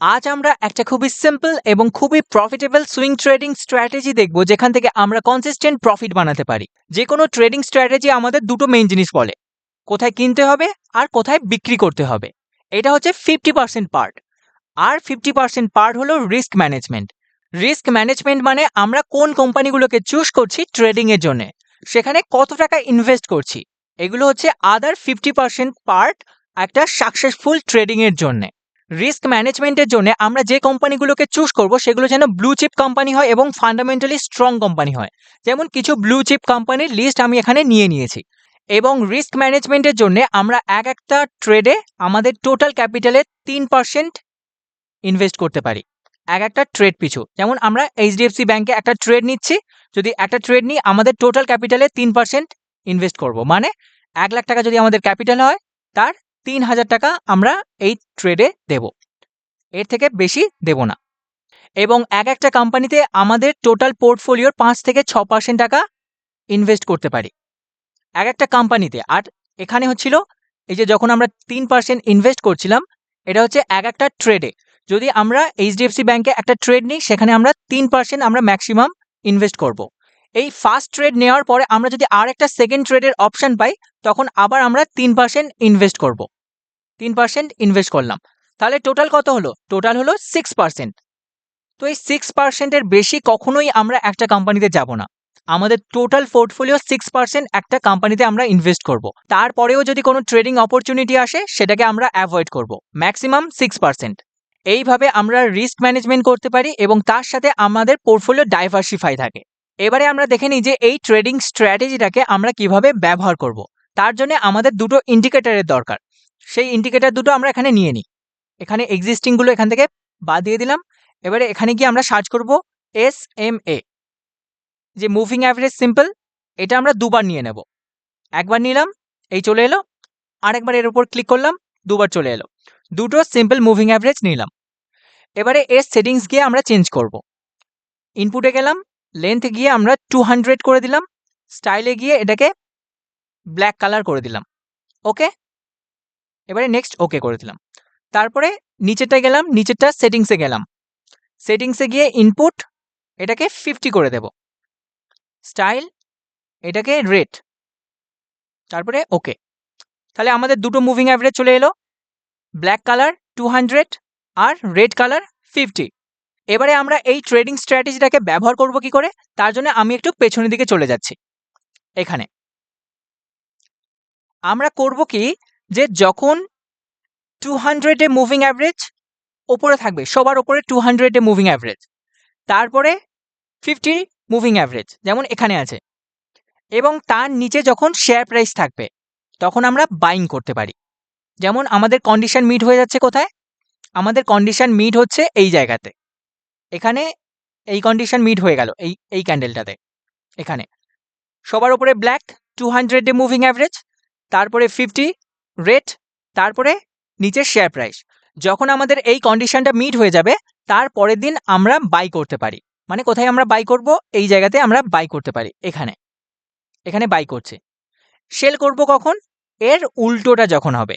আজ আমরা একটা খুবই সিম্পল এবং খুবই প্রফিটেবল সুইং ট্রেডিং স্ট্র্যাটেজি দেখব, যেখান থেকে আমরা কনসিস্টেন্ট প্রফিট বানাতে পারি। যে কোনো ট্রেডিং স্ট্র্যাটেজি আমাদের দুটো মেইন জিনিস বলে। কোথায় কিনতে হবে আর কোথায় বিক্রি করতে হবে। এটা হচ্ছে ফিফটি পার্সেন্ট পার্ট আর ফিফটি পার্সেন্ট পার্ট হলো রিস্ক ম্যানেজমেন্ট রিস্ক ম্যানেজমেন্ট মানে আমরা কোন কোম্পানিগুলোকে চুজ করছি ট্রেডিংয়ের জন্য। সেখানে কত টাকা ইনভেস্ট করছি। এগুলো হচ্ছে আদার ফিফটি পার্সেন্ট পার্ট একটা সাকসেসফুল ট্রেডিংয়ের জন্য। রিস্ক ম্যানেজমেন্টের জন্য আমরা যে কোম্পানিগুলোকে চুজ করব, সেগুলো যেন ব্লু চিপ কোম্পানি হয় এবং ফান্ডামেন্টালি স্ট্রং কোম্পানি হয়। যেমন কিছু ব্লু চিপ কোম্পানির লিস্ট আমি এখানে নিয়ে নিয়েছি। এবং রিস্ক ম্যানেজমেন্টের জন্য আমরা এক একটা ট্রেডে আমাদের টোটাল ক্যাপিটালে তিন পার্সেন্ট ইনভেস্ট করতে পারি। এক একটা ট্রেড পিছু। যেমন আমরা এইচডিএফসি ব্যাংকে একটা ট্রেড নিচ্ছি। যদি একটা ট্রেড নিই, আমাদের টোটাল ক্যাপিটালে তিন পার্সেন্ট ইনভেস্ট করব। মানে এক লাখ টাকা যদি আমাদের ক্যাপিটাল হয়, তার তিন হাজার টাকা আমরা এই ট্রেডে দেব। এর থেকে বেশি দেব না। এবং এক একটা কোম্পানিতে আমাদের টোটাল পোর্টফোলিওর পাঁচ থেকে ছ পার্সেন্ট টাকা ইনভেস্ট করতে পারি। এক একটা কোম্পানিতে আর এখানে হচ্ছিল, এই যে যখন আমরা তিন পার্সেন্ট ইনভেস্ট করছিলাম, এটা হচ্ছে এক একটা ট্রেডে যদি আমরা এইচডিএফসি ব্যাংকে একটা ট্রেড নিই, সেখানে আমরা তিন পার্সেন্ট আমরা ম্যাক্সিমাম ইনভেস্ট করব। এই ফার্স্ট ট্রেড নেওয়ার পরে আমরা যদি আর একটা সেকেন্ড ট্রেডের অপশন পাই, তখন আবার আমরা তিন পার্সেন্ট ইনভেস্ট করব। তিন পার্সেন্ট ইনভেস্ট করলাম। তাহলে টোটাল কত হলো? টোটাল হলো সিক্স পার্সেন্ট তো এই সিক্স পার্সেন্টের বেশি কখনোই আমরা একটা কোম্পানিতে যাব না। আমাদের টোটাল পোর্টফোলিও সিক্স পার্সেন্ট একটা কোম্পানিতে আমরা ইনভেস্ট করব। তারপরেও যদি কোনো ট্রেডিং অপরচুনিটি আসে, সেটাকে আমরা অ্যাভয়েড করব। ম্যাক্সিমাম সিক্স পার্সেন্ট এইভাবে আমরা রিস্ক ম্যানেজমেন্ট করতে পারি এবং তার সাথে আমাদের পোর্টফোলিও ডাইভার্সিফাই থাকে। এবারে আমরা দেখে নিই যে এই ট্রেডিং স্ট্র্যাটেজিটাকে আমরা কীভাবে ব্যবহার করব। তার জন্য আমাদের দুটো ইন্ডিকেটারের দরকার। সেই ইন্ডিকেটার দুটো আমরা এখানে নিয়ে নিই। এখানে এক্সিস্টিংগুলো এখান থেকে বাদ দিয়ে দিলাম। এবারে এখানে গিয়ে আমরা সার্চ করব এস এম এ যে মুভিং অ্যাভারেজ সিম্পল এটা আমরা দুবার নিয়ে নেব। একবার নিলাম, এই চলে এলো। আরেকবার এর উপর ক্লিক করলাম, দুবার চলে এলো। দুটো সিম্পল মুভিং অ্যাভারেজ নিলাম। এবারে এর সেটিংস গিয়ে আমরা চেঞ্জ করব। ইনপুটে গেলাম লেন্থ গিয়ে আমরা টু হান্ড্রেড করে দিলাম। স্টাইলে গিয়ে এটাকে ব্ল্যাক কালার করে দিলাম। ওকে এবারে নেক্সট ওকে করে দিলাম। তারপরে নিচেরটা গেলাম, নিচেরটা সেটিংসে গেলাম। সেটিংসে গিয়ে ইনপুট এটাকে ফিফটি করে দেব। স্টাইল এটাকে রেট তারপরে ওকে তাহলে আমাদের দুটো মুভিং অ্যাভারেজ চলে এলো। ব্ল্যাক কালার টু হান্ড্রেড আর রেড কালার ফিফটি এবারে আমরা এই ট্রেডিং স্ট্র্যাটেজিটাকে ব্যবহার করব কি করে? তার জন্য আমি একটু পেছনের দিকে চলে যাচ্ছি। এখানে। আমরা করব কি যে যখন টু হান্ড্রেডে মুভিং অ্যাভারেজ ওপরে থাকবে, সবার ওপরে টু হান্ড্রেডে মুভিং অ্যাভারেজ তারপরে ফিফটি মুভিং অ্যাভারেজ যেমন এখানে আছে। এবং তার নিচে যখন শেয়ার প্রাইস থাকবে, তখন আমরা বাইং করতে পারি। যেমন আমাদের কন্ডিশন মিট হয়ে যাচ্ছে কোথায়? আমাদের কন্ডিশন মিট হচ্ছে এই জায়গাতে। এখানে এই কন্ডিশন মিট হয়ে গেল, এই এই ক্যান্ডেলটাতে এখানে। সবার উপরে ব্ল্যাক টু হান্ড্রেডে মুভিং অ্যাভারেজ তারপরে ফিফটি রেট তারপরে নিচের শেয়ার প্রাইস যখন আমাদের এই কন্ডিশনটা মিট হয়ে যাবে, তার পরের দিন আমরা বাই করতে পারি। মানে কোথায় আমরা বাই করব? এই জায়গাতে আমরা বাই করতে পারি, এখানে। এখানে বাই করছে। সেল করব কখন? এর উল্টোটা যখন হবে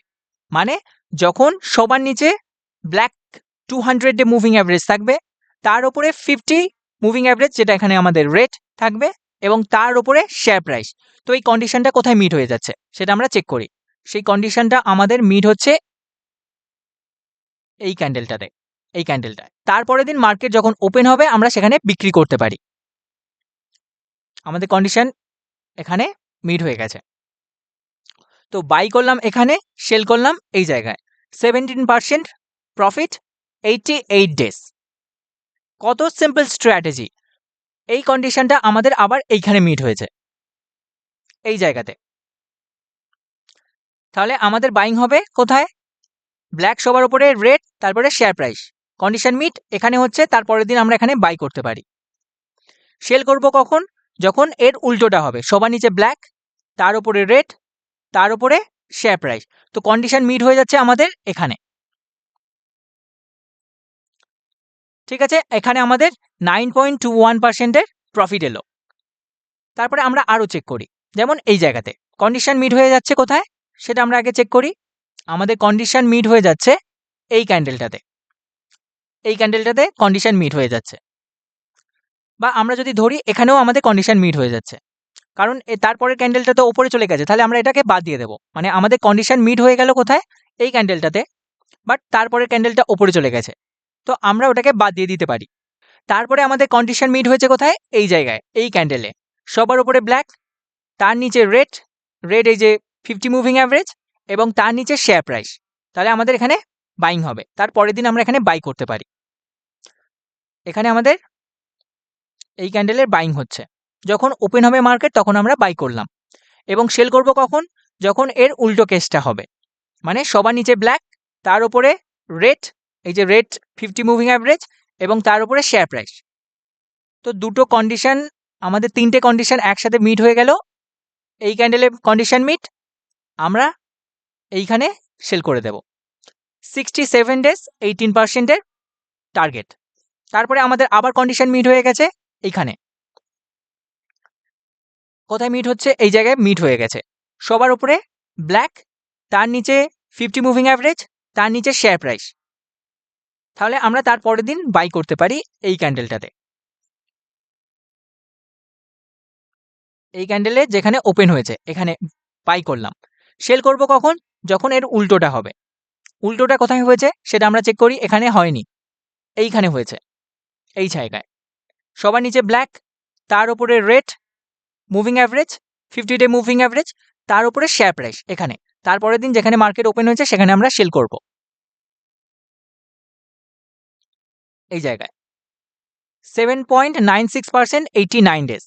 মানে যখন সবার নিচে ব্ল্যাক টু হান্ড্রেডে মুভিং অ্যাভারেজ থাকবে তার উপরে ফিফটি মুভিং অ্যাভারেজ যেটা এখানে আমাদের রেট থাকবে, এবং তার উপরে শেয়ার প্রাইস তো এই কন্ডিশনটা কোথায় মিট হয়ে যাচ্ছে? সেটা আমরা চেক করি। সেই কন্ডিশনটা আমাদের মিট হচ্ছে এই ক্যান্ডেলটাতে এই ক্যান্ডেলটায় তারপরের দিন মার্কেট যখন ওপেন হবে, আমরা সেখানে বিক্রি করতে পারি। আমাদের কন্ডিশন এখানে মিট হয়ে গেছে। তো বাই করলাম এখানে সেল করলাম এই জায়গায়। Seventeen percent profit eighty eight days কত সিম্পল স্ট্র্যাটেজি এই কন্ডিশনটা আমাদের আবার এইখানে মিট হয়েছে। এই জায়গাতে। তাহলে আমাদের বাইং হবে কোথায়? ব্ল্যাক সবার উপরে রেড তারপরে শেয়ার প্রাইস কন্ডিশন মিট এখানে হচ্ছে তারপরের দিন আমরা এখানে বাই করতে পারি। সেল করব কখন? যখন এর উল্টোটা হবে। সবার নিচে ব্ল্যাক তার উপরে রেড তার উপরে শেয়ার প্রাইস তো কন্ডিশন মিট হয়ে যাচ্ছে আমাদের এখানে। ঠিক আছে? এখানে আমাদের নাইন পয়েন্ট টু ওয়ান পার্সেন্টের প্রফিট এলো। তারপরে আমরা আরও চেক করি। যেমন এই জায়গাতে। কন্ডিশন মিট হয়ে যাচ্ছে কোথায়? সেটা আমরা আগে চেক করি। আমাদের কন্ডিশন মিট হয়ে যাচ্ছে এই ক্যান্ডেলটাতে এই ক্যান্ডেলটাতে কন্ডিশন মিট হয়ে যাচ্ছে। বা আমরা যদি ধরি, এখানেও আমাদের কন্ডিশন মিট হয়ে যাচ্ছে। কারণ তারপরের ক্যান্ডেলটা তো ওপরে চলে গেছে। তাহলে আমরা এটাকে বাদ দিয়ে দেবো। মানে আমাদের কন্ডিশন মিট হয়ে গেল কোথায়? এই ক্যান্ডেলটাতে বাট তারপরের ক্যান্ডেলটা ওপরে চলে গেছে। তো আমরা ওটাকে বাদ দিয়ে দিতে পারি। তারপরে আমাদের কন্ডিশন মিট হয়েছে কোথায়? এই জায়গায়, এই ক্যান্ডেলে সবার উপরে ব্ল্যাক তার নিচে রেড রেড এই যে ফিফটি মুভিং অ্যাভারেজ এবং তার নিচে শেয়ার প্রাইস তাহলে আমাদের এখানে বাইং হবে। তার পরের দিন আমরা এখানে বাই করতে পারি। এখানে আমাদের এই ক্যান্ডেলের বাইং হচ্ছে। যখন ওপেন হবে মার্কেট তখন আমরা বাই করলাম। এবং সেল করব কখন? যখন এর উল্টো কেসটা হবে। মানে সবার নিচে ব্ল্যাক তার উপরে রেড এই যে রেড ফিফটি মুভিং অ্যাভারেজ এবং তার উপরে শেয়ার প্রাইস তো দুটো কন্ডিশন আমাদের তিনটে কন্ডিশন একসাথে মিট হয়ে গেল। এই ক্যান্ডেলে কন্ডিশন মিট আমরা এইখানে সেল করে দেব। সিক্সটি সেভেন ডেজ এইটিন পার্সেন্টের টার্গেট তারপরে আমাদের আবার কন্ডিশন মিট হয়ে গেছে এইখানে। কোথায় মিট হচ্ছে? এই জায়গায় মিট হয়ে গেছে। সবার উপরে ব্ল্যাক তার নিচে ফিফটি মুভিং অ্যাভারেজ তার নিচে শেয়ার প্রাইস তাহলে আমরা তার পরের দিন বাই করতে পারি এই ক্যান্ডেলটাতে এই ক্যান্ডেলে যেখানে ওপেন হয়েছে, এখানে বাই করলাম। সেল করব কখন? যখন এর উল্টোটা হবে। উল্টোটা কোথায় হয়েছে? সেটা আমরা চেক করি, এখানে হয়নি। এইখানে হয়েছে। এই জায়গায়। সবার নিচে ব্ল্যাক তার উপরে red moving average fifty day moving average তার উপরে শেয়ার প্রাইস এখানে। তারপরের দিন যেখানে মার্কেট ওপেন হয়েছে, সেখানে আমরা সেল করব। এই জায়গায়। Seven point nine six percent eighty nine days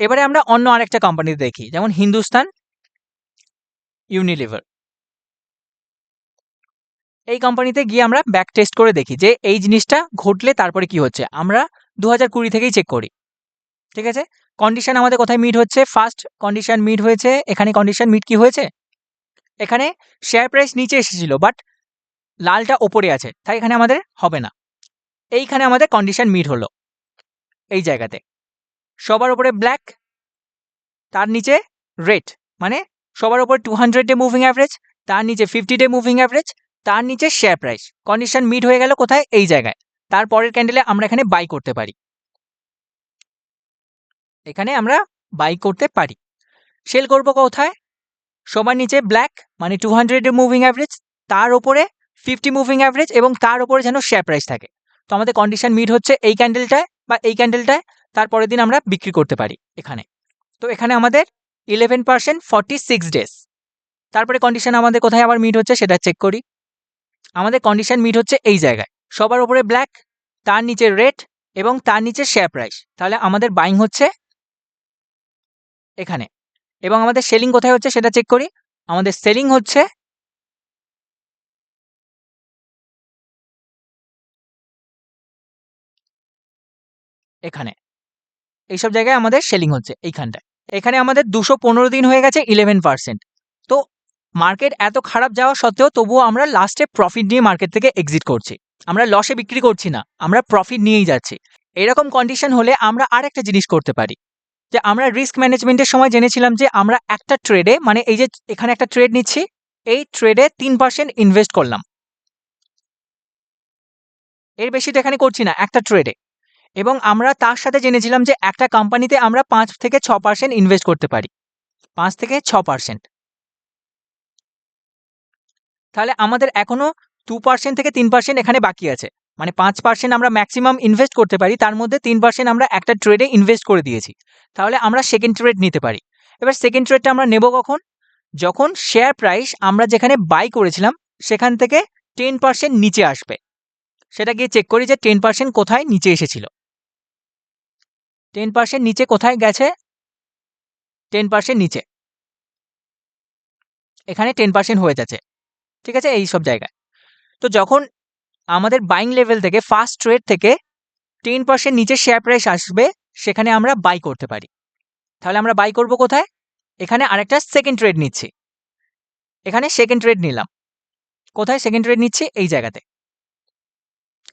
এবারে আমরা অন্য আরেকটা কোম্পানিতে দেখি, যেমন হিন্দুস্তান ইউনিলিভার এই কোম্পানিতে গিয়ে আমরা ব্যাক টেস্ট করে দেখি যে এই জিনিসটা ঘটলে তারপরে কি হচ্ছে। আমরা দু হাজার কুড়ি থেকেই চেক করি। ঠিক আছে? কন্ডিশন আমাদের কোথায় মিট হচ্ছে? ফার্স্ট কন্ডিশন মিট হয়েছে। এখানে কন্ডিশন মিট কি হয়েছে? এখানে শেয়ার প্রাইস নিচে এসেছিল বাট লালটা ওপরে আছে, তাই এখানে আমাদের হবে না। এইখানে আমাদের কন্ডিশন মিট হলো। এই জায়গাতে। সবার উপরে ব্ল্যাক তার নিচে রেড মানে সবার উপরে two hundred day moving average তার নিচে ফিফটি ডে মুভিং অ্যাভারেজ তার নিচে শেয়ার প্রাইস কন্ডিশন মিট হয়ে গেল কোথায়? এই জায়গায়। তারপরের ক্যান্ডেলে আমরা এখানে বাই করতে পারি। এখানে আমরা বাই করতে পারি। সেল করব কোথায়? সবার নিচে ব্ল্যাক মানে টু হান্ড্রেড মুভিং অ্যাভারেজ তার ওপরে ফিফটি মুভিং অ্যাভারেজ এবং তার ওপরে যেন শেয়ার প্রাইস থাকে। তো আমাদের কন্ডিশন মিট হচ্ছে এই ক্যান্ডেলটায় বা এই ক্যান্ডেলটায় তারপরের দিন আমরা বিক্রি করতে পারি এখানে। তো এখানে আমাদের eleven percent forty six days তারপরে কন্ডিশন আমাদের কোথায় আবার মিট হচ্ছে সেটা চেক করি। আমাদের কন্ডিশন মিট হচ্ছে এই জায়গায়। সবার উপরে ব্ল্যাক তার নিচে রেড এবং তার নিচে শেয়ার প্রাইস তাহলে আমাদের বাইং হচ্ছে এখানে। এবং আমাদের সেলিং কোথায় হচ্ছে সেটা চেক করি। আমাদের সেলিং হচ্ছে এখানে। এইসব জায়গায় আমাদের সেলিং হচ্ছে এইখানটায়। এখানে আমাদের দুশো পনেরো দিন হয়ে গেছে ইলেভেন পার্সেন্ট তো মার্কেট এত খারাপ যাওয়া সত্ত্বেও তবুও আমরা লাস্টে প্রফিট নিয়ে মার্কেট থেকে এক্সিট করছি। আমরা লসে বিক্রি করছি না, আমরা প্রফিট নিয়েই যাচ্ছি। এরকম কন্ডিশন হলে আমরা আর একটা জিনিস করতে পারি। যে আমরা রিস্ক ম্যানেজমেন্টের সময় জেনেছিলাম যে আমরা একটা ট্রেডে মানে এই যে এখানে একটা ট্রেড নিচ্ছি, এই ট্রেডে তিন পার্সেন্ট ইনভেস্ট করলাম। এর বেশি তো এখানে করছি না, একটা ট্রেডে এবং আমরা তার সাথে জেনেছিলাম যে একটা কোম্পানিতে আমরা পাঁচ থেকে ছ পার্সেন্ট ইনভেস্ট করতে পারি। পাঁচ থেকে ছ পার্সেন্ট তাহলে আমাদের এখনও টু পার্সেন্ট থেকে তিন পার্সেন্ট এখানে বাকি আছে। মানে পাঁচ পার্সেন্ট আমরা ম্যাক্সিমাম ইনভেস্ট করতে পারি, তার মধ্যে তিন পার্সেন্ট আমরা একটা ট্রেডে ইনভেস্ট করে দিয়েছি। তাহলে আমরা সেকেন্ড ট্রেড নিতে পারি। এবার সেকেন্ড ট্রেডটা আমরা নেব কখন? যখন শেয়ার প্রাইস আমরা যেখানে বাই করেছিলাম, সেখান থেকে টেন পার্সেন্ট নিচে আসবে। সেটা গিয়ে চেক করি যে টেন পার্সেন্ট কোথায় নিচে এসেছিল। টেন পার্সেন্ট নিচে কোথায় গেছে? টেন পার্সেন্ট নিচে। এখানে টেন পার্সেন্ট হয়ে যাচ্ছে। ঠিক আছে? এই সব জায়গায়। তো যখন আমাদের বাইং লেভেল থেকে ফার্স্ট ট্রেড থেকে টেন পার্সেন্ট নিচে শেয়ার প্রাইস আসবে, সেখানে আমরা বাই করতে পারি। তাহলে আমরা বাই করব কোথায়? এখানে আরেকটা সেকেন্ড ট্রেড নিচ্ছি। এখানে সেকেন্ড ট্রেড নিলাম। কোথায় সেকেন্ড ট্রেড নিচ্ছি? এই জায়গাতে।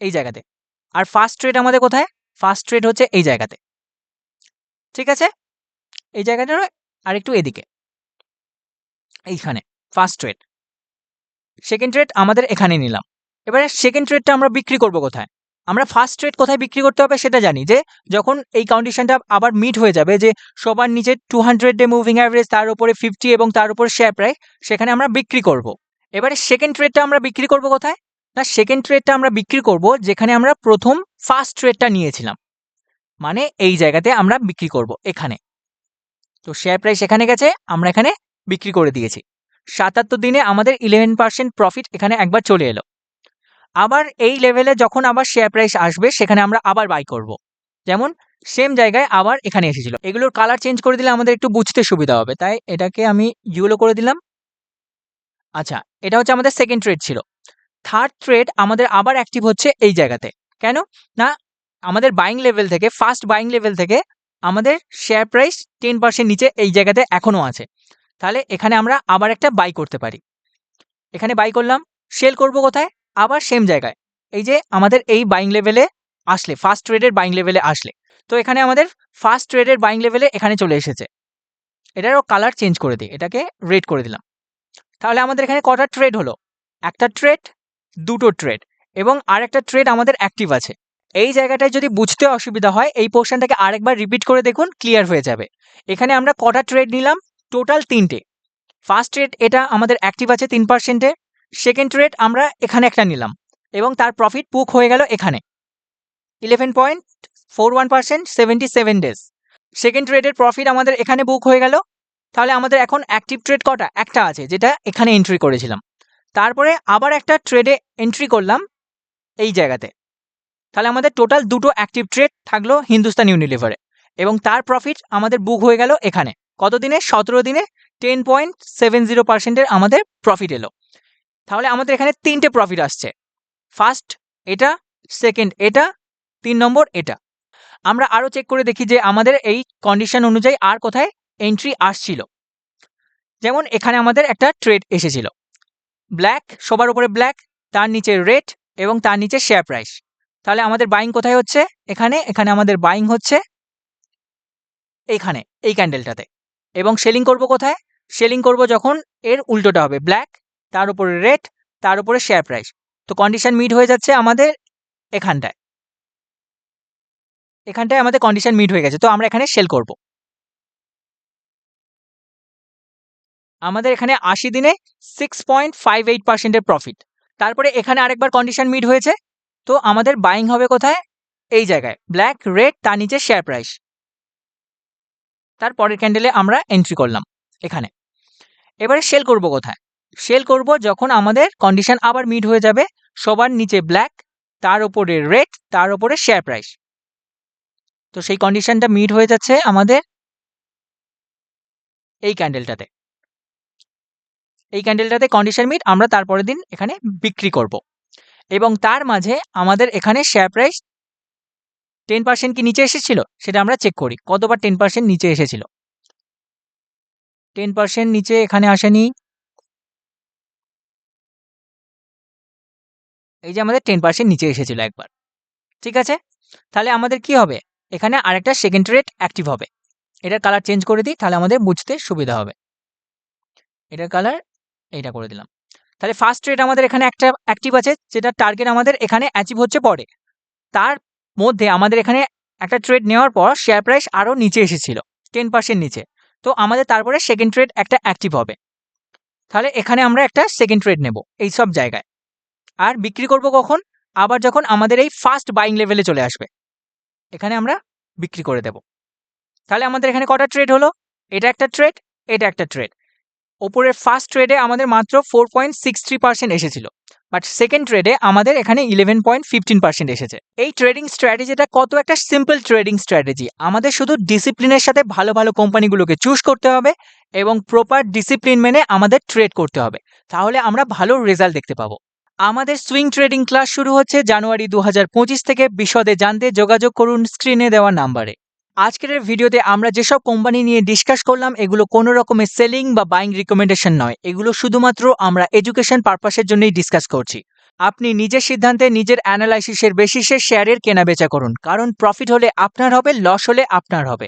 এই জায়গাতে। আর ফার্স্ট ট্রেড আমাদের কোথায়? ফার্স্ট ট্রেড হচ্ছে এই জায়গাতে। ঠিক আছে? এই জায়গাটা আর একটু এদিকে। এইখানে ফার্স্ট ট্রেড সেকেন্ড ট্রেড আমাদের এখানে নিলাম। এবারে সেকেন্ড ট্রেডটা আমরা বিক্রি করব কোথায়? আমরা ফার্স্ট ট্রেড কোথায় বিক্রি করতে হবে সেটা জানি যে, যখন এই কন্ডিশনটা আবার মিট হয়ে যাবে যে, সবার নিচে two hundred day moving average তার উপরে ফিফটি এবং তার উপরে শেয়ার প্রাইস সেখানে আমরা বিক্রি করব। এবারে সেকেন্ড ট্রেডটা আমরা বিক্রি করব কোথায়? না সেকেন্ড ট্রেডটা আমরা বিক্রি করব যেখানে আমরা প্রথম ফার্স্ট ট্রেডটা নিয়েছিলাম। মানে এই জায়গাতে আমরা বিক্রি করব, এখানে। তো শেয়ার প্রাইস এখানে গেছে, আমরা এখানে বিক্রি করে দিয়েছি। সাতাত্তর দিনে আমাদের ইলেভেন পার্সেন্ট প্রফিট এখানে একবার চলে এলো। আবার এই লেভেলে যখন আবার শেয়ার প্রাইস আসবে, সেখানে আমরা আবার বাই করব। যেমন সেম জায়গায় আবার এখানে এসেছিল। এগুলোর কালার চেঞ্জ করে দিলে আমাদের একটু বুঝতে সুবিধা হবে। তাই এটাকে আমি ইউলো করে দিলাম। আচ্ছা এটা হচ্ছে আমাদের সেকেন্ড ট্রেড ছিল। থার্ড ট্রেড আমাদের আবার অ্যাক্টিভ হচ্ছে এই জায়গাতে। কেন? না আমাদের বাইং লেভেল থেকে ফার্স্ট বাইং লেভেল থেকে আমাদের শেয়ার প্রাইস টেন পার্সেন্ট নিচে এই জায়গাতে এখনও আছে। তাহলে এখানে আমরা আবার একটা বাই করতে পারি। এখানে বাই করলাম সেল করব কোথায়? আবার সেম জায়গায়। এই যে আমাদের এই বাইং লেভেলে আসলে ফার্স্ট ট্রেডের বাইং লেভেলে আসলে। তো এখানে আমাদের ফার্স্ট ট্রেডের বাইং লেভেলে এখানে চলে এসেছে। এটারও কালার চেঞ্জ করে দিই, এটাকে রেড করে দিলাম। তাহলে আমাদের এখানে কটা ট্রেড হলো? একটা ট্রেড দুটো ট্রেড এবং আর একটা ট্রেড আমাদের অ্যাক্টিভ আছে। এই জায়গাটায় যদি বুঝতে অসুবিধা হয়, এই পোর্শনটাকে আরেকবার রিপিট করে দেখুন ক্লিয়ার হয়ে যাবে। এখানে আমরা কটা ট্রেড নিলাম? টোটাল তিনটে। ফার্স্ট ট্রেড এটা আমাদের অ্যাক্টিভ আছে তিন পার্সেন্টে সেকেন্ড ট্রেড আমরা এখানে একটা নিলাম। এবং তার প্রফিট বুক হয়ে গেল এখানে। Eleven point four one percent seventy seven days second ট্রেডের profit আমাদের এখানে বুক হয়ে গেল। তাহলে আমাদের এখন অ্যাক্টিভ ট্রেড কটা? একটা আছে, যেটা এখানে এন্ট্রি করেছিলাম। তারপরে আবার একটা ট্রেডে এন্ট্রি করলাম এই জায়গাতে। তাহলে আমাদের টোটাল দুটো অ্যাক্টিভ ট্রেড থাকল হিন্দুস্তান ইউনিলিভারে এবং তার প্রফিট আমাদের বুক হয়ে গেল এখানে। কত দিনে? সতেরো দিনে টেন পয়েন্ট সেভেন জিরো পার্সেন্টের আমাদের প্রফিট এলো। তাহলে আমাদের এখানে তিনটে প্রফিট আসছে। ফার্স্ট এটা। সেকেন্ড এটা। তিন নম্বর, এটা। আমরা আরও চেক করে দেখি যে আমাদের এই কন্ডিশন অনুযায়ী আর কোথায় এন্ট্রি আসছিল। যেমন এখানে আমাদের একটা ট্রেড এসেছিল। ব্ল্যাক সবার উপরে ব্ল্যাক তার নিচে রেড এবং তার নিচে শেয়ার প্রাইস তাহলে আমাদের বাইং কোথায় হচ্ছে? এখানে এখানে আমাদের বাইং হচ্ছে এইখানে, এই ক্যান্ডেলটাতে এবং সেলিং করব কোথায়? সেলিং করব যখন এর উল্টোটা হবে ব্ল্যাক তার উপরে রেড তার উপরে শেয়ার প্রাইস তো কন্ডিশন মিট হয়ে যাচ্ছে আমাদের এখানটায়। এখানটায় আমাদের কন্ডিশন মিট হয়ে গেছে, তো আমরা এখানে সেল করব। আমাদের এখানে আশি দিনে সিক্স পয়েন্ট ফাইভ এইট পার্সেন্টের প্রফিট তারপরে এখানে আরেকবার কন্ডিশন মিট হয়েছে তো আমাদের বাইং হবে কোথায়? এই জায়গায়। ব্ল্যাক রেড তার নিচে শেয়ার প্রাইস তার পরের ক্যান্ডেলে আমরা এন্ট্রি করলাম এখানে। এবারে সেল করব কোথায়? সেল করব যখন আমাদের কন্ডিশন আবার মিট হয়ে যাবে, সবার নিচে ব্ল্যাক তার উপরে রেড তার উপরে শেয়ার প্রাইস তো সেই কন্ডিশনটা মিট হয়ে যাচ্ছে আমাদের এই ক্যান্ডেলটাতে এই ক্যান্ডেলটাতে কন্ডিশন মিট আমরা তারপরের দিন এখানে বিক্রি করব। এবং তার মাঝে আমাদের এখানে শেয়ার প্রাইস টেন পার্সেন্ট কি নিচে এসেছিল? সেটা আমরা চেক করি। কতবার টেন পার্সেন্ট নিচে এসেছিল? টেন পার্সেন্ট নিচে এখানে আসেনি। এই যে আমাদের টেন পার্সেন্ট নিচে এসেছিল একবার। ঠিক আছে? তাহলে আমাদের কি হবে? এখানে আরেকটা সেকেন্ড রেট অ্যাক্টিভ হবে। এটার কালার চেঞ্জ করে দিই, তাহলে আমাদের বুঝতে সুবিধা হবে। এটার কালার এইটা করে দিলাম। তাহলে ফার্স্ট রেট আমাদের এখানে একটা অ্যাক্টিভ আছে, যেটা টার্গেট আমাদের এখানে অ্যাচিভ হচ্ছে পরে। তার মধ্যে আমাদের এখানে একটা ট্রেড নেওয়ার পর শেয়ার প্রাইস আরও নিচে এসেছিল টেন পার্সেন্ট নিচে। তো আমাদের তারপরে সেকেন্ড ট্রেড একটা অ্যাক্টিভ হবে। তাহলে এখানে আমরা একটা সেকেন্ড ট্রেড নেব এই সব জায়গায়। আর বিক্রি করব কখন? আবার যখন আমাদের এই ফার্স্ট বাইং লেভেলে চলে আসবে। এখানে আমরা বিক্রি করে দেব। তাহলে আমাদের এখানে কটা ট্রেড হলো? এটা একটা ট্রেড এটা একটা ট্রেড ওপরের ফার্স্ট ট্রেডে আমাদের মাত্র four point six three percent এসেছিল বাট সেকেন্ড ট্রেডে আমাদের এখানে ইলেভেন পয়েন্ট ফিফটিন পার্সেন্ট এসেছে। এই ট্রেডিং স্ট্র্যাটেজিটা কত একটা সিম্পল ট্রেডিং স্ট্র্যাটেজি আমাদের শুধু ডিসিপ্লিনের সাথে ভালো ভালো কোম্পানিগুলোকে চুজ করতে হবে এবং প্রপার ডিসিপ্লিন মেনে আমাদের ট্রেড করতে হবে। তাহলে আমরা ভালো রেজাল্ট দেখতে পাবো। আমাদের সুইং ট্রেডিং ক্লাস শুরু হচ্ছে জানুয়ারি দু হাজার পঁচিশ থেকে। বিশদে জানতে যোগাযোগ করুন স্ক্রিনে দেওয়া নাম্বারে আজকের ভিডিওতে আমরা যেসব কোম্পানি নিয়ে ডিসকাস করলাম, এগুলো কোনো রকমের সেলিং বা বাইং রিকমেন্ডেশন নয়। এগুলো শুধুমাত্র আমরা এডুকেশন পারপাসের জন্যই ডিসকাস করছি। আপনি নিজের সিদ্ধান্তে নিজের অ্যানালাইসিসের বেসিসে শেয়ারের কেনা বেচা করুন, কারণ প্রফিট হলে আপনার হবে লস হলে আপনার হবে।